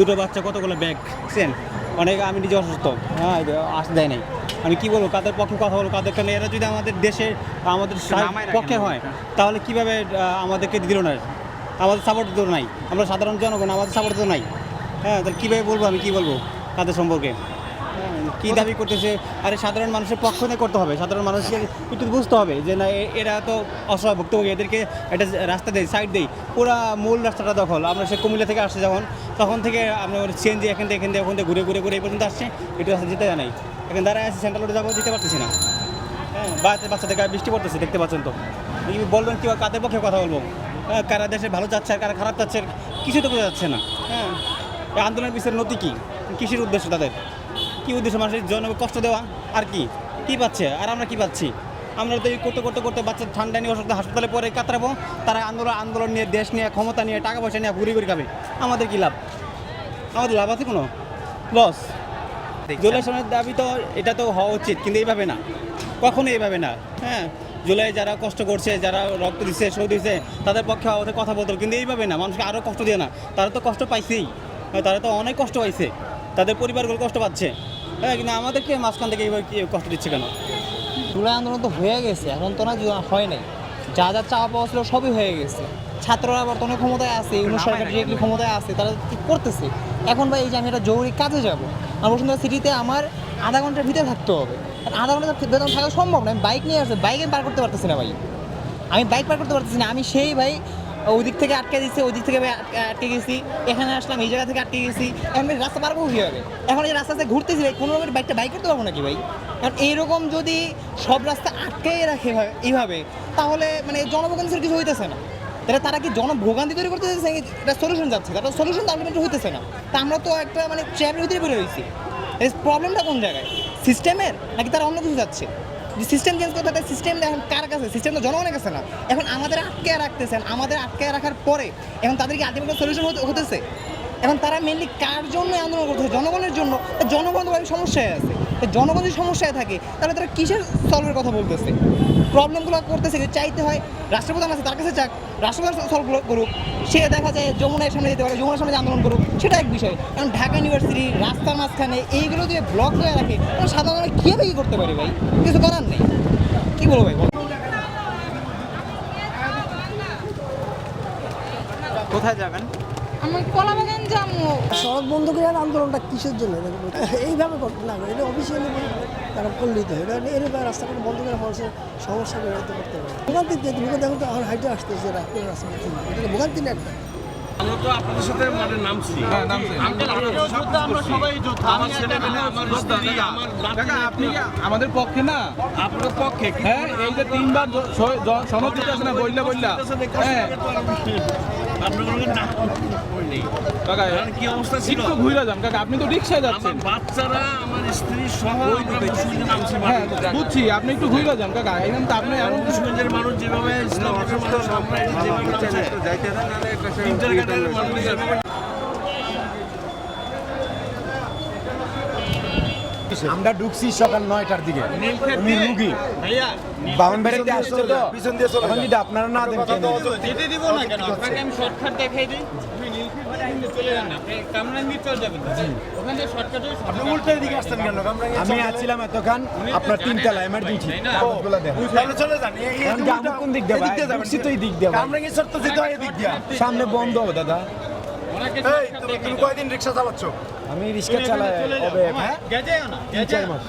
দুটো বাচ্চা কতগুলো ব্যাগ সেন অনেক আমি নিজে অসুস্থ। হ্যাঁ আস দেয় নাই। আমি কি বলব কাদের পক্ষে কথা বলব কাদের কারণে এরা যদি আমাদের দেশে আমাদের পক্ষে হয় তাহলে কীভাবে আমাদেরকে দিল না? আমাদের সাপোর্ট তো নাই। আমরা সাধারণ জনগণ আমাদের সাপোর্ট তো নাই। হ্যাঁ তাহলে কীভাবে বলব আমি কি বলব? কাদের সম্পর্কে? কি দাবি করতেছে? আরে সাধারণ মানুষের পক্ষ নিয়ে করতে হবে। সাধারণ মানুষকে একটু বুঝতে হবে যে না এরা তো অসহায় ভুক্তভোগী, এদেরকে একটা রাস্তা দেয় সাইড দেই। পুরা মূল রাস্তাটা দখল। আমরা সে কুমিল্লা থেকে আসছে যখন, তখন থেকে আমরা সিএনজি এখান থেকে এখান থেকে, ওখান থেকে ঘুরে ঘুরে ঘুরে এই পর্যন্ত আসছে। একটু রাস্তা যেতে জানাই এখন দাঁড়ায় আছে সেন্ট্রাল রোডে যাব, যেতে পারতেছি না। হ্যাঁ বাচ্চা বাচ্চাদের গায়ে বৃষ্টি পড়তেছে, দেখতে পাচ্ছেন তো। বলবেন কি কাদের পক্ষে কথা বলব? হ্যাঁ কারা দেশে ভালো যাচ্ছে আর কারা খারাপ যাচ্ছে কিছু তো বোঝা যাচ্ছে না। হ্যাঁ আন্দোলনের পিছনে নতি কী? কৃষির উদ্দেশ্য তাদের। কি উদ্দেশ্য মানুষের জন্য কষ্ট দেওয়া? আর কি? কি পাচ্ছে? আর আমরা কি পাচ্ছি? আমরা তো এই করতে করতে করতে বাচ্চা ঠান্ডা নিয়ে অসুস্থ হাসপাতালে পরে কাতরাবো তারা আন্দোলন আন্দোলন নিয়ে দেশ নিয়ে ক্ষমতা নিয়ে টাকা পয়সা নিয়ে ঘুরি ঘুরি খাবে। আমাদের কি লাভ? আমাদের লাভ আছে কোনো? লস জুলাই সনের দাবি তো এটা তো হওয়া উচিত কিন্তু এইভাবে না। কখনো এইভাবে না হ্যাঁ? জুলাই যারা কষ্ট করছে যারা রক্ত দিচ্ছে শহীদ দিচ্ছে তাদের পক্ষে ওদের কথা বলতো কিন্তু এইভাবে না মানুষকে আরও কষ্ট দিয়ে না। তারা তো কষ্ট পাইছেই তারা তো অনেক কষ্ট পাইছে। তাদের পরিবারগুলো কষ্ট পাচ্ছে। হ্যাঁ কিন্তু আমাদেরকে মাঝখান থেকে এইভাবে কি কষ্ট দিচ্ছে কেন? জুলাই আন্দোলন তো হয়ে গেছে এখন তো না যে হয় নাই। যা যা চাওয়া পাওয়া ছিল সবই হয়ে গেছে। ছাত্ররা বর্তমানে ক্ষমতায় আছে ইউনিট সরকার যেগুলি ক্ষমতায় আছে তারা কি করতেছে? এখন ভাই এই যে আমি একটা জরুরি কাজে যাব আমার বসুন্ধরা সিটিতে আমার আধা ঘণ্টার ভিতরে থাকতে হবে। আর আধা ঘণ্টা বেতন থাকা সম্ভব না আমি বাইক নিয়ে আসছি বাইকে পার করতে পারতেছি না ভাই। আমি বাইক পার করতে পারতেছি না আমি সেই ভাই ওই দিক থেকে আটকে দিচ্ছে ওদিক থেকে আটকে- গেছি। এখানে আসলাম, এই জায়গা থেকে আটকে গেছি। এখন রাস্তা পারব কীভাবে? এখন এই রাস্তাতে ঘুরতেছি ভাই, কোনো রকমের বাইকটা বাইক করতে পারব নাকি ভাই? কারণ এইরকম যদি সব রাস্তা আটকে রাখে এইভাবে, তাহলে মানে জনভোগান্তির কিছু হইতেছে না। তাহলে তারা কি জনভোগান্তি তৈরি করতে চাইছে এটা সলিউশন যাচ্ছে? তারা সলিউশন তো আলটিমেটলি হইতেছে না। তা আমরা তো একটা মানে ট্র্যাপের ভিতরে পড়ে রয়েছি। প্রবলেমটা কোন জায়গায়? সিস্টেমের নাকি তারা অন্য কিছু যাচ্ছে? সিস্টেম চেঞ্জ করতে হবে সিস্টেম এখন কার কাছে? সিস্টেম তো জনগণের কাছে না। এখন আমাদের আটকে রাখতেছেন, আমাদের আটকে রাখার পরে এখন তাদেরকে আলটিমেট সলিউশন হতেছে। এখন তারা মেনলি কার জন্য আন্দোলন করতেছে জনগণের জন্য। জনগণ তো সমস্যায় আছে। জনগণ যদি সমস্যায় থাকে, তাহলে তারা কিসের সলভের কথা বলতেছে? প্রবলেমগুলো করতেছে চাইতে হয় রাষ্ট্রপ্রধান আছে, তার কাছে চাক রাষ্ট্রপ্রধান সলভ করুক। সে দেখা যায় যমুনার সামনে যেতে পারে, যমুনার সামনে আন্দোলন করুক, সেটা এক বিষয়। এখন ঢাকা ইউনিভার্সিটি রাস্তার মাঝখানে এইগুলো দিয়ে ব্লক হয়ে রাখে তখন সাধারণ কীভাবে কী করতে পারে ভাই? কিছু করার নেই। কী বলব ভাই কোথায় যাবেন? আমি কলা বাগান যাব। সড়ক বন্ধ করে আন্দোলনটা কিসের জন্য? এইভাবে করতে না এটা অফিসিয়ালি তারা করলেই তো এটা এরকম রাস্তাঘাট বন্ধ করে মানুষের সমস্যা করতে হবে। ভোগান্তি ভোগান্তি দেখুন তো আমার হাইটে আসতেছে রাস্তা রাস্তা ভোগান্তি না একটা। আমরা তো আপনাদের সাথে মানে নামছি আমরা সবাই আমার ছেলে মেয়ে আমার স্ত্রী আমার আপনি আমাদের পক্ষে না? আপনার পক্ষে হ্যাঁ এই যে তিনবার সনদ দিতে আছে না বললে বললা হ্যাঁ। আপনার কোনো না ওই নেই। কাকা কারণ কি অবস্থা ছিল? একটু ঘুরে যান। কাকা আপনি তো রিক্সায় যাচ্ছেন। বাচ্চারা আমার স্ত্রী সহ আমরা মুসলিম নামছি হ্যাঁ মাঠে। বুঝছি। আপনি একটু ঘুরে যান কাকা। এখানে তো আপনি এমন মানুষ যেভাবে আমরা ঢুকছি সকাল নয়টার দিকে। উনি রুগী। বামন বাড়িতে আসছে তো। এখন যদি আপনারা না দেখতে কে দিব না কেন? আপনাকে আমি শর্টকাট দেখাই দিই। আমি আসছিলাম এতক্ষণ আপনার তিনতলা এমার্জেন্সি কোন দিক দিয়ে তো এই দিক দিয়ে সামনে বন্ধ হবে দাদা। তুমি কয়দিন রিক্সা চালাচ্ছ? আমি রিক্সা চালাই হবে গেছে না তিন চার মাস।